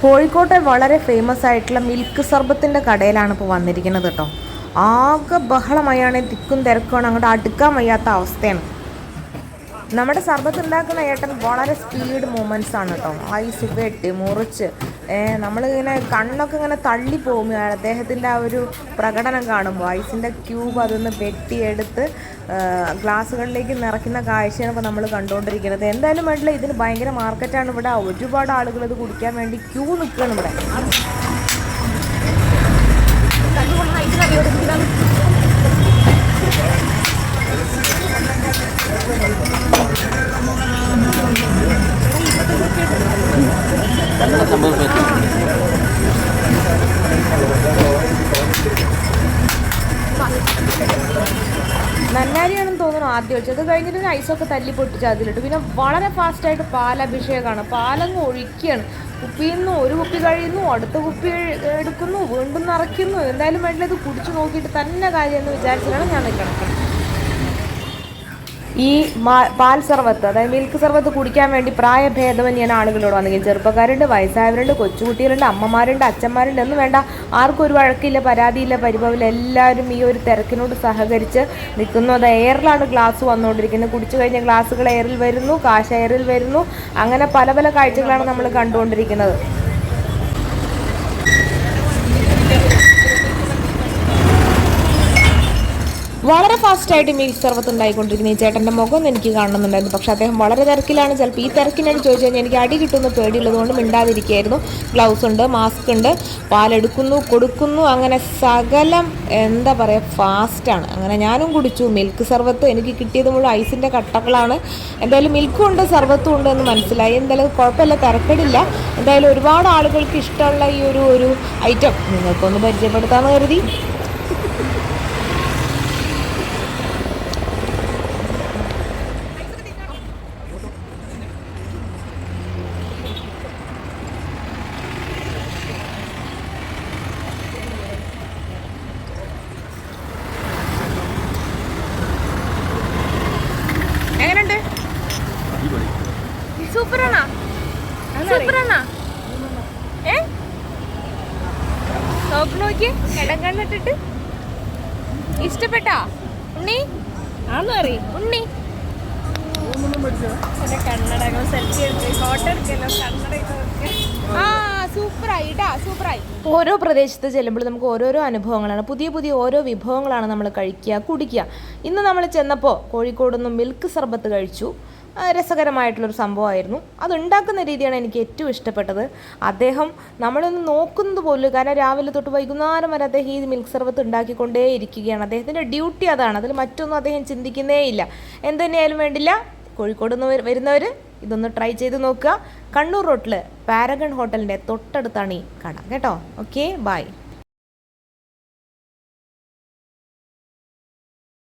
കോഴിക്കോട്ടെ വളരെ ഫേമസ് ആയിട്ടുള്ള മിൽക്ക് സർബത്തിന്റെ കടയിലാണ് ഇപ്പോൾ വന്നിരിക്കുന്നത് കേട്ടോ. ആകെ ബഹളമായാണ് തിക്കും തിരക്കുമാണ് അങ്ങോട്ട് അടുക്കാൻ വയ്യാത്ത അവസ്ഥയാണ്. നമ്മുടെ സർബത്ത് ഉണ്ടാക്കുന്ന ഏട്ടൻ വളരെ സ്പീഡ് മൂമെന്റ്സ് ആണ് കേട്ടോ. ഐസ് വെട്ടി മുറിച്ച്. നമ്മൾ നമ്മളിങ്ങനെ കണ്ണൊക്കെ ഇങ്ങനെ തള്ളി തള്ളിപ്പോകും അദ്ദേഹത്തിന്റെ ആ ഒരു പ്രകടനം കാണുമ്പോൾ ഐസിന്റെ ക്യൂബ് അതൊന്ന് വെട്ടിയെടുത്ത് ഗ്ലാസ്സുകളിലേക്ക് നിറയ്ക്കുന്ന കാഴ്ചയാണ് ഇപ്പോൾ നമ്മൾ കണ്ടുകൊണ്ടിരിക്കുന്നത്. എന്തായാലും വേണ്ടില്ല ഇതിന് ഭയങ്കര മാർക്കറ്റാണ് ഇവിടെ. ഒരുപാട് ആളുകൾ ഇത് കുടിക്കാൻ വേണ്ടി ക്യൂ നിൽക്കുകയാണ് ഇവിടെ. നന്നാരിയാണെന്ന് തോന്നുന്നു ആദ്യം ഒഴിച്ചു അത് കഴിഞ്ഞിട്ട് ഒരു ഐസൊക്കെ തല്ലി പൊട്ടിച്ച് അതിലിട്ട്. പിന്നെ വളരെ ഫാസ്റ്റായിട്ട് പാലഭിഷേകമാണ് പാലങ്ങ് ഒഴിക്കുകയാണ് കുപ്പിയിൽ നിന്ന് ഒരു കുപ്പി കഴിയുന്നു അടുത്ത കുപ്പി എടുക്കുന്നു വീണ്ടും നിറയ്ക്കുന്നു. എന്തായാലും വേണ്ടത് കുടിച്ചു നോക്കിയിട്ട് തന്നെ കാര്യം എന്ന് വിചാരിച്ചിട്ടാണ് ഞാൻ നിൽക്കണം ഈ പാൽ സർവത്ത് അതായത് മിൽക്ക് സർവത്ത് കുടിക്കാൻ വേണ്ടി പ്രായഭേദമന്യാണ് ആളുകളോട് വന്നെങ്കിൽ ചെറുപ്പക്കാരുണ്ട് വയസ്സായവരുണ്ട് കൊച്ചുകുട്ടികളുണ്ട് അമ്മമാരുണ്ട് അച്ഛന്മാരുണ്ട് എന്ന് വേണ്ട ആർക്കും ഒരു വഴക്കില്ല പരാതിയില്ല പരിഭവമില്ല എല്ലാവരും ഈ ഒരു തിരക്കിനോട് സഹകരിച്ച് നിൽക്കുന്നു. അത് എയറിലാണ് ഗ്ലാസ് വന്നുകൊണ്ടിരിക്കുന്നത്. കുടിച്ചു കഴിഞ്ഞ ഗ്ലാസ്സുകൾ എയറിൽ വരുന്നു കാശ് എയറിൽ വരുന്നു. അങ്ങനെ പല പല കാഴ്ചകളാണ് നമ്മൾ കണ്ടുകൊണ്ടിരിക്കുന്നത്. വളരെ ഫാസ്റ്റായിട്ട് മിൽക്ക് സർവത്ത് ഉണ്ടായിക്കൊണ്ടിരിക്കുന്നത് ഈ ചേട്ടന്റെ മുഖം എനിക്ക് കാണുന്നുണ്ടായിരുന്നു പക്ഷേ അദ്ദേഹം വളരെ തിരക്കിലാണ്. ചിലപ്പോൾ ഈ തിരക്കിനോട് ചോദിച്ചു കഴിഞ്ഞാൽ എനിക്ക് അടി കിട്ടുന്ന പേടിയുള്ളത് കൊണ്ട് മിണ്ടാതിരിക്കുകയായിരുന്നു ഗ്ലൗസ് ഉണ്ട് മാസ്ക് ഉണ്ട് പാലെടുക്കുന്നു കൊടുക്കുന്നു അങ്ങനെ സകലം എന്താ പറയുക ഫാസ്റ്റാണ് അങ്ങനെ ഞാനും കുടിച്ചു. മിൽക്ക് സർവത്ത് എനിക്ക് കിട്ടിയത് മുഴുവൻ ഐസിന്റെ കട്ടകളാണ്. എന്തായാലും മിൽക്കും ഉണ്ട് സർവത്തും ഉണ്ട് എന്ന് മനസ്സിലായി. എന്തായാലും കുഴപ്പമില്ല തിരക്കടില്ല. എന്തായാലും ഒരുപാട് ആളുകൾക്ക് ഇഷ്ടമുള്ള ഈ ഒരു ഒരു ഐറ്റം നിങ്ങൾക്കൊന്ന് പരിചയപ്പെടുത്താമെന്ന് കരുതി എങ്ങനെയുണ്ട് സൂപ്പറാണോ സൂപ്പറാണോ? ഏ? നോക്ക് നോക്കി ഇടം കണ്ടിട്ടിട്ട്? ഇഷ്ടപ്പെട്ടോ? ഉണ്ണി? ആന്ന് ഉണ്ണി? കണ്ണടകൾ സെൽഫി എടുത്ത് ഫോട്ടോ എടുക്കല്ലോ കണ്ണട ആ സൂപ്പറായി ട്ടാ സൂപ്പറായി. ഓരോ പ്രദേശത്ത് ചെല്ലുമ്പോൾ നമുക്ക് ഓരോരോ അനുഭവങ്ങളാണ്. പുതിയ പുതിയ ഓരോ വിഭവങ്ങളാണ് നമ്മൾ കഴിക്കുക കുടിക്കുക. ഇന്ന് നമ്മൾ ചെന്നപ്പോൾ കോഴിക്കോട് നിന്ന് മിൽക്ക് സർബത്ത് കഴിച്ചു. രസകരമായിട്ടുള്ളൊരു സംഭവമായിരുന്നു. അതുണ്ടാക്കുന്ന രീതിയാണ് എനിക്ക് ഏറ്റവും ഇഷ്ടപ്പെട്ടത്. അദ്ദേഹം നമ്മളൊന്ന് നോക്കുന്നത് പോലും കാരണം രാവിലെ തൊട്ട് വൈകുന്നേരം വരെ അദ്ദേഹം ഈ മിൽക്ക് സർബത്ത് ഉണ്ടാക്കിക്കൊണ്ടേ ഇരിക്കുകയാണ് അദ്ദേഹത്തിന്റെ ഡ്യൂട്ടി അതാണ്. അതിൽ മറ്റൊന്നും അദ്ദേഹം ചിന്തിക്കുന്നേ ഇല്ല. എന്തുതന്നെയായാലും വേണ്ടില്ല. കോഴിക്കോട് നിന്ന് വരുന്നവർ ഇതൊന്ന് ട്രൈ ചെയ്ത് നോക്കുക. കണ്ണൂർ റോട്ടിൽ പാരഗൺ ഹോട്ടലിന്റെ തൊട്ടടുത്താണ് ഈ കട. കേട്ടോ? Okay bye